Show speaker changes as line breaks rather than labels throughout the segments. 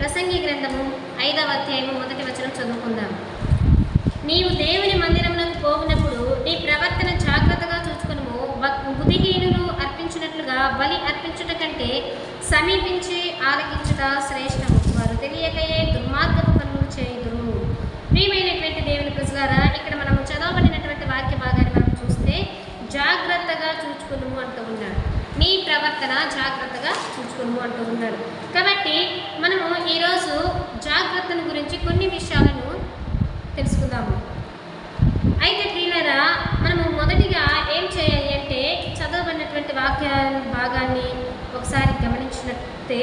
ప్రసంగి గ్రంథము ఐదవ అధ్యాయము మొదటి వచనం చదువుకుందాం. నీవు దేవుని మందిరంలోకి పోగినప్పుడు నీ ప్రవర్తన జాగ్రత్తగా చూచుకును బుద్ధిహీనులు అర్పించినట్లుగా బలి అర్పించుట కంటే సమీపించి ఆలకించుట శ్రేష్టము. వారు తెలియకయే దుర్మార్గపు పనులు చేయుదురు. ప్రియమైనటువంటి దేవుని ప్రజలారా ఇక్కడ మనం చదవబడినటువంటి వాక్య భాగాన్ని మనం చూస్తే జాగ్రత్తగా చూచుకును అంటూ ఉన్నాడు. నీ ప్రవర్తన జాగ్రత్తగా చూచుకును అంటూ ఉన్నాడు. కాబట్టి మనము ఈరోజు జాగ్రత్తను గురించి కొన్ని విషయాలను తెలుసుకుందాము. అయితే ప్రియులరా మనము మొదటిగా ఏం చేయాలి అంటే చదవబడినటువంటి వాక్య భాగాన్ని ఒకసారి గమనించినట్టే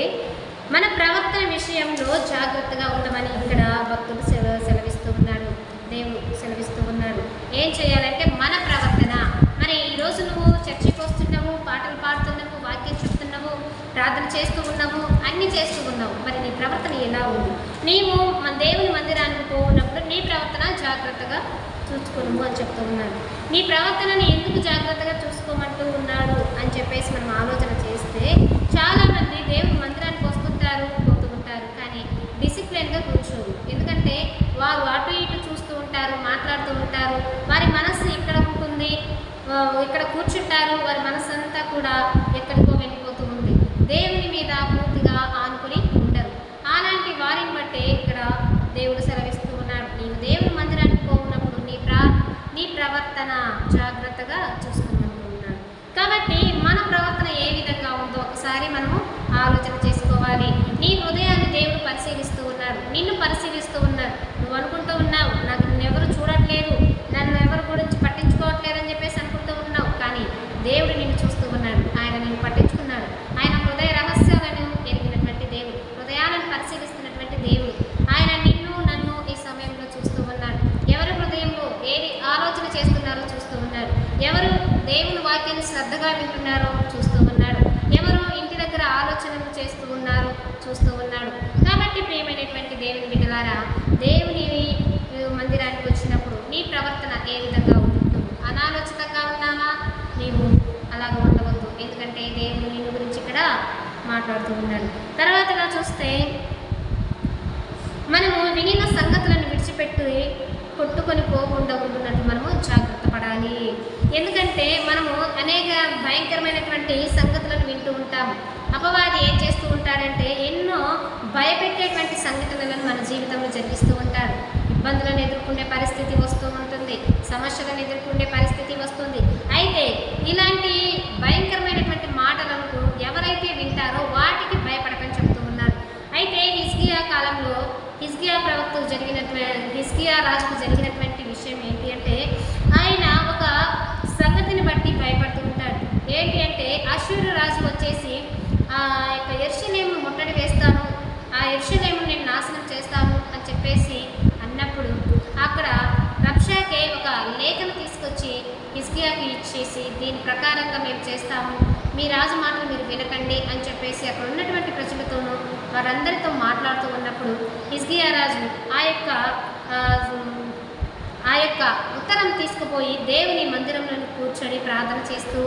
మన ప్రవర్తన విషయంలో జాగ్రత్తగా ఉండమని ఇక్కడ భక్తుడు సెల సెలవిస్తూ ఉన్నాడు దేవుడు సెలవిస్తూ ఉన్నాడు ఏం చేయాలంటే మన ప్రవర్తన. మరి ఈరోజు నువ్వు చర్చకు వస్తున్నావు పాటలు పాడుతున్నావు వాక్యం చెప్తున్నావు ప్రార్థన చేస్తూ ఉన్నావు అన్నీ చేస్తూ ఉన్నావు మరి నీ ప్రవర్తన ఎలా ఉంది? నీవు మన దేవుని మందిరానికి పోయినప్పుడు నీ ప్రవర్తన జాగ్రత్తగా చూసుకోను అని చెప్తూ ఉన్నాడు. నీ ప్రవర్తనని ఎందుకు జాగ్రత్తగా చూసుకోమంటూ ఉన్నాడు అని చెప్పేసి మనం ఆలోచన చేస్తే చాలామంది దేవుని మందిరానికి వస్తుంటారు పోతూ ఉంటారు. కానీ డిసిప్లిన్గా కూర్చోరు. ఎందుకంటే వారు అటు ఇటు చూస్తూ ఉంటారు మాట్లాడుతూ ఉంటారు. వారి మనసు ఇక్కడ ఉంటుంది ఇక్కడ కూర్చుంటారు. వారి మనసు అంతా కూడా ఎక్కడికో వెళ్ళిపోతూ ఉంది దేవుని మీద పూర్తిగా ఆనుకుని ఉండరు అలాంటి వారిని బట్టే ఇక్కడ దేవుడు సెలవిస్తూ ఉన్నాడు నీవు దేవుని మందిరానికి పోఉన్నప్పుడు నీ ప్రా నీ ప్రవర్తన జాగ్రత్తగా చూసుకోమంటూ ఉన్నాడు కాబట్టి మన ప్రవర్తన ఏ విధంగా ఉందో ఒకసారి మనము ఆలోచన చేసుకోవాలి నీ హృదయాన్ని దేవుడు పరిశీలిస్తూ ఉన్నారు నిన్ను పరిశీలిస్తూ ఉన్నారు నువ్వు అనుకుంటూ ఉన్నావు నాకు నిన్ను ఎవరు చూడట్లేదు నన్ను ఎవరు గురించి పట్టించుకోవట్లేదు అని చెప్పేసి అనుకుంటూ ఉన్నావు. కానీ దేవుడు నిన్ను చూస్తూ ఉన్నాడు. ఆయన నిన్ను పట్టించుకున్నాడు. ఆయన హృదయ రహస్యాలను ఎరిగినటువంటి దేవుడు హృదయాలను పరిశీలిస్తున్నటువంటి దేవుడు. ఆయన నిన్ను నన్ను ఈ సమయంలో చూస్తూ ఉన్నాడు. ఎవరి హృదయంలో ఏది ఆలోచన చేస్తున్నారో చూస్తూ ఉన్నారు ఎవరు దేవుని వాక్యాన్ని శ్రద్ధగా వింటున్నారో చూస్తూ ఉన్నాడు. ఎవరు ఇంటి దగ్గర ఆలోచనలు చేస్తూ ఉన్నారో చూస్తూ ఉన్నాడు. కాబట్టి ప్రియమైనటువంటి దేవుని బిడ్డలారా దేవుని మందిరానికి వచ్చినప్పుడు నీ ప్రవర్తన ఏ విధంగా ఉంటుందో అనాలోచితంగా ఉన్నావా? నీవు అలాగ ఉండవద్దు. ఎందుకంటే దేవుడు నిన్ను గురించి ఇక్కడ మాట్లాడుతూ ఉన్నాడు. తర్వాతగా చూస్తే మనము వినిన సంగతులను విడిచిపెట్టి కొట్టుకొని పోకుండా ఉంటున్నట్టు మనము జాగ్రత్త పడాలి. ఎందుకంటే మనము అనేక భయంకరమైనటువంటి సంగతులను వింటూ ఉంటాము. అపవాది ఏం చేస్తూ ఉంటాడంటే ఎన్నో భయపెట్టేటువంటి సంఘటనలను మన జీవితంలో జరిగిస్తూ ఉంటారు. ఇబ్బందులను ఎదుర్కొనే పరిస్థితి వస్తూ ఉంటుంది. సమస్యలను ఎదుర్కొనే పరిస్థితి వస్తుంది. అయితే ఇలాంటి భయంకరమైనటువంటి మాటలను ఎవరైతే వింటారో వాటికి భయపడకని చెప్తూ ఉన్నారు. అయితే హిస్కియా కాలంలో హిస్కియా ప్రవక్తకు జరిగినటువంటి హిస్కియా రాజుకు జరిగినటువంటి విషయం ఏంటి అంటే ఆయన ఒక సంగతిని బట్టి భయపడుతూ ఉంటాడు ఏంటి అంటే అశ్వరు రాజు వచ్చేసి ఆ యొక్క ఎర్షలేము ముట్టడి వేస్తాను ఆ ఎర్షలేము నేను నాశనం చేస్తాను అని చెప్పేసి అన్నప్పుడు అక్కడ రక్షాకే ఒక లేఖను తీసుకొచ్చి హిస్కియాకి ఇచ్చేసి దీని ప్రకారంగా మేము చేస్తాము. మీ రాజు మాటలు మీరు వినకండి అని చెప్పేసి అక్కడ ఉన్నటువంటి ప్రజలతోనూ వారందరితో మాట్లాడుతూ ఉన్నప్పుడు హిస్కియా రాజు ఆ యొక్క ఆ, యొక్క ఉత్తరం తీసుకుపోయి దేవుని మందిరంలో కూర్చొని ప్రార్థన చేస్తూ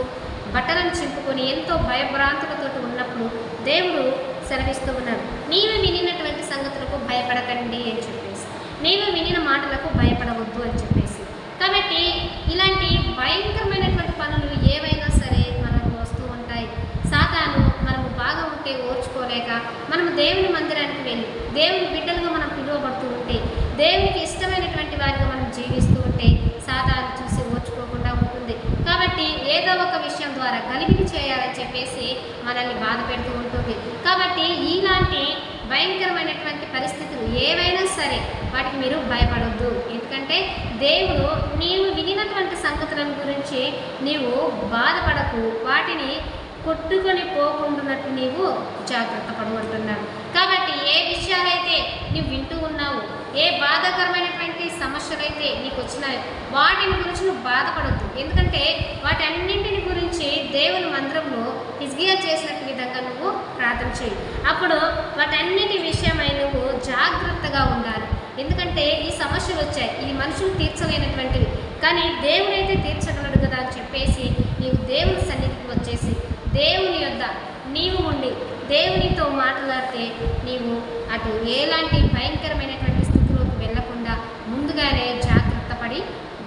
బట్టలను చింపుకొని ఎంతో భయభ్రాంతులతో ఉన్నప్పుడు దేవుడు సెలవిస్తూ ఉన్నారు నీవు వినినటువంటి సంగతులకు భయపడకండి అని చెప్పేసి. నీవు వినిన మాటలకు భయపడవద్దు అని చెప్పేసి. కాబట్టి ఇలాంటి భయంకరమైనటువంటి పనులు ఏవైనా సరే మనకు వస్తూ ఉంటాయి సాతాను మనము బాగా ఉంటే ఓర్చుకోలేక మనము దేవుని మందిరానికి వెళ్ళి దేవుని బిడ్డలుగా మనం పిలువబడుతూ ఉంటే దేవునికి ఇష్టమైనటువంటి వారిగా మనం జీవిస్తూ ఉంటే సాతాను చూసి ఓర్చుకోకుండా ఉంటుంది. కాబట్టి ఏదో ఒక విషయం ద్వారా కలిపి చేయాలని చెప్పేసి మనల్ని బాధ పెడుతూ ఉంటుంది. కాబట్టి ఇలాంటి భయంకరమైనటువంటి పరిస్థితులు ఏవైనా సరే వాటికి మీరు భయపడొద్దు. ఎందుకంటే దేవుడు నీవు వినినటువంటి సంగతులను గురించి నీవు బాధపడకు. వాటిని కొట్టుకొని పోకుండాన్నట్టు నీవు జాగ్రత్త పడమంటున్నాడు కాబట్టి ఏ విషయాలైతే నువ్వు వింటూ ఉన్నావు ఏ బాధాకరమైనటువంటి సమస్యలైతే నీకు వచ్చినాయో వాటిని గురించి నువ్వు బాధపడద్దు. ఎందుకంటే వాటన్నింటిని గురించి దేవుని మంత్రంలో ఇజ్గియా చేసినట్టు విధంగా నువ్వు ప్రార్థన చేయి. అప్పుడు వాటన్నిటి విషయమై నువ్వు జాగ్రత్తగా ఉండాలి. ఎందుకంటే ఈ సమస్యలు వచ్చాయి. ఈ మనుషులు తీర్చలేనటువంటివి. కానీ దేవుడైతే తీర్చగలడు కదా అని చెప్పేసి నీవు దేవుని సన్నిధికి వచ్చేసి దేవుని యొద్ద నీవు ఉండి దేవునితో మాట్లాడితే నీవు అటు ఎలాంటి భయంకరమైనటువంటి స్థితిలోకి వెళ్ళకుండా ముందుగానే జాగ్రత్త పడి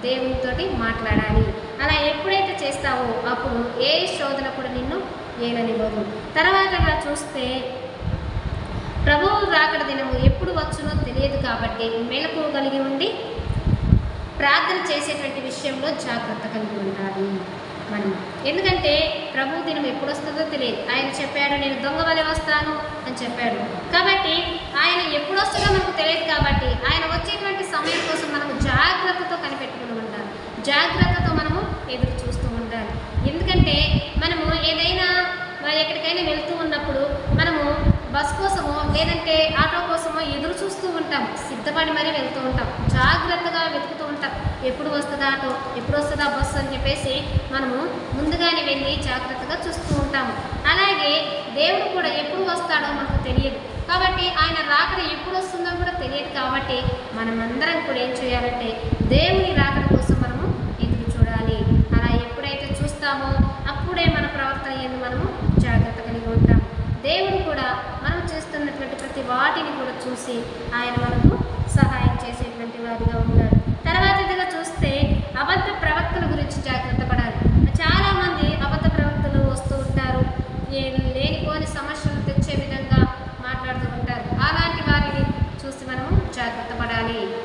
దేవునితోటి మాట్లాడాలి. అలా ఎప్పుడైతే చేస్తావో అప్పుడు ఏ శోధన కూడా నిన్ను ఏలనివ్వదు. అలా చూస్తే ప్రభువు రాకడ దినము ఎప్పుడు వచ్చునో తెలియదు కాబట్టి మెలకు కలిగి ఉండి ప్రార్థన చేసేటువంటి విషయంలో జాగ్రత్త కలిగి ఉండాలి మనం. ఎందుకంటే ప్రభు దినం ఎప్పుడు వస్తుందో తెలియదు. ఆయన చెప్పాడు నేను దొంగ వలె వస్తాను అని చెప్పాడు. కాబట్టి ఆయన ఎప్పుడు వస్తుందో మనకు తెలియదు కాబట్టి ఆయన వచ్చేటువంటి సమయం కోసం మనము జాగ్రత్తతో కనిపెట్టుకుని ఉండాలి. జాగ్రత్తతో మనము ఎదురు చూస్తూ ఉండాలి. ఎందుకంటే మనము ఏదైనా ఎక్కడికైనా వెళ్తూ ఉన్నప్పుడు మనము బస్ కోసమో లేదంటే ఆటో కోసమో ఎదురు చూస్తూ ఉంటాం. సిద్ధపడి మరీ వెళ్తూ ఉంటాం. జాగ్రత్తగా వెతుకుతూ ఉంటాం. ఎప్పుడు వస్తుందా ఆటో ఎప్పుడు వస్తుందా బస్సు అని చెప్పేసి మనము ముందుగానే వెళ్ళి జాగ్రత్తగా చూస్తూ ఉంటాము. అలాగే దేవుడు కూడా ఎప్పుడు వస్తాడో మనకు తెలియదు. కాబట్టి ఆయన రాకడ ఎప్పుడు వస్తుందో కూడా తెలియదు కాబట్టి మనం అందరం కూడా ఏం చేయాలంటే దేవుని రాకడ కోసం మనము ఎదురు చూడాలి? అలా ఎప్పుడైతే చూస్తామో అప్పుడే మన ప్రవర్తన ఏంది మనము జాగ్రత్త కలిగి ఉంటాం. దేవుడు కూడా మనం చేస్తున్నటువంటి ప్రతి వాటిని కూడా చూసి ఆయన మనకు సహాయం చేసేటువంటి వారిగా ఉన్నాడు తర్వాత ఇదిగా చూస్తే అబద్ధ ప్రవక్తల గురించి జాగ్రత్త పడాలి చాలా మంది అబద్ధ ప్రవక్తలు వస్తూ ఉంటారు ఏ లేనిపోని సమస్యలు తెచ్చే విధంగా మాట్లాడుతూ ఉంటారు. అలాంటి వారిని చూసి మనము జాగ్రత్త పడాలి.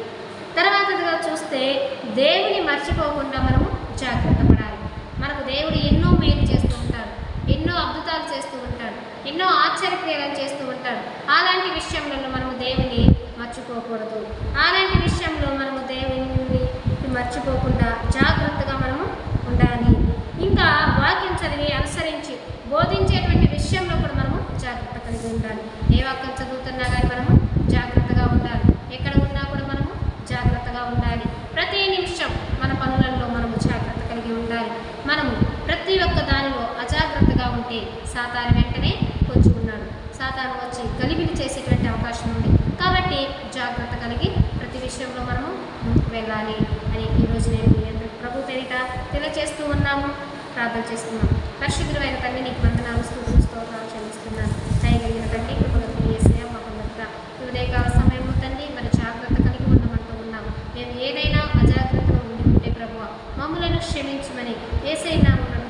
తర్వాతగా చూస్తే దేవుని మర్చిపోకుండా మనము జాగ్రత్త పడాలి. మనకు దేవుడు ఎన్నో మేలు చేస్తూ ఉంటాడు. ఎన్నో అద్భుతాలు చేస్తూ ఉంటాడు. ఎన్నో ఆశ్చర్యక్రియలను చేస్తూ ఉంటాడు. అలాంటి విషయంలో మనము దేవుని మర్చిపోకూడదు. అలాంటి విషయంలో మనము దేవుని మర్చిపోకుండా జాగ్రత్తగా మనము ఉండాలి. ఇంకా వాక్యం చదివి అనుసరించి బోధించేటువంటి విషయంలో కూడా మనము జాగ్రత్త కలిగి ఉండాలి. ఏ వాక్యం చదువుతున్నా కానీ మనము జాగ్రత్తగా ఉండాలి. ఎక్కడ ఉన్నా కూడా మనము జాగ్రత్తగా ఉండాలి. ప్రతి నిమిషం మన పనులలో మనము జాగ్రత్త కలిగి ఉండాలి. మనము ప్రతి ఒక్క దానిలో అజాగ్రత్తగా ఉంటే సాతాను వెంటనే పొంచి సాతాను వచ్చి గలిబిలి చేసేటువంటి అవకాశం ఉంది. కాబట్టి జాగ్రత్త కలిగి ప్రతి విషయంలో మనము ముందుకు వెళ్ళాలి అని ఈరోజు నేను ప్రభు పేరిట తెలియజేస్తూ ఉన్నాము. ప్రార్థన చేస్తున్నాం. పరిశుద్ధమైన తండ్రి నీకు వందనాలు స్తోత్రం స్తోత్రాలు చెల్లిస్తున్నాను. దయగలిగిన తండ్రి కృపలకు వేసే మాకు మొదట ఉదయకాల సమయంలో తండ్రి మరి జాగ్రత్త కలిగి ఉండమంటూ ఉన్నాము. మేము ఏదైనా అజాగ్రత్తగా ఉండి ఉంటే ప్రభు మమ్మలను క్షమించమని ఏసై నామములను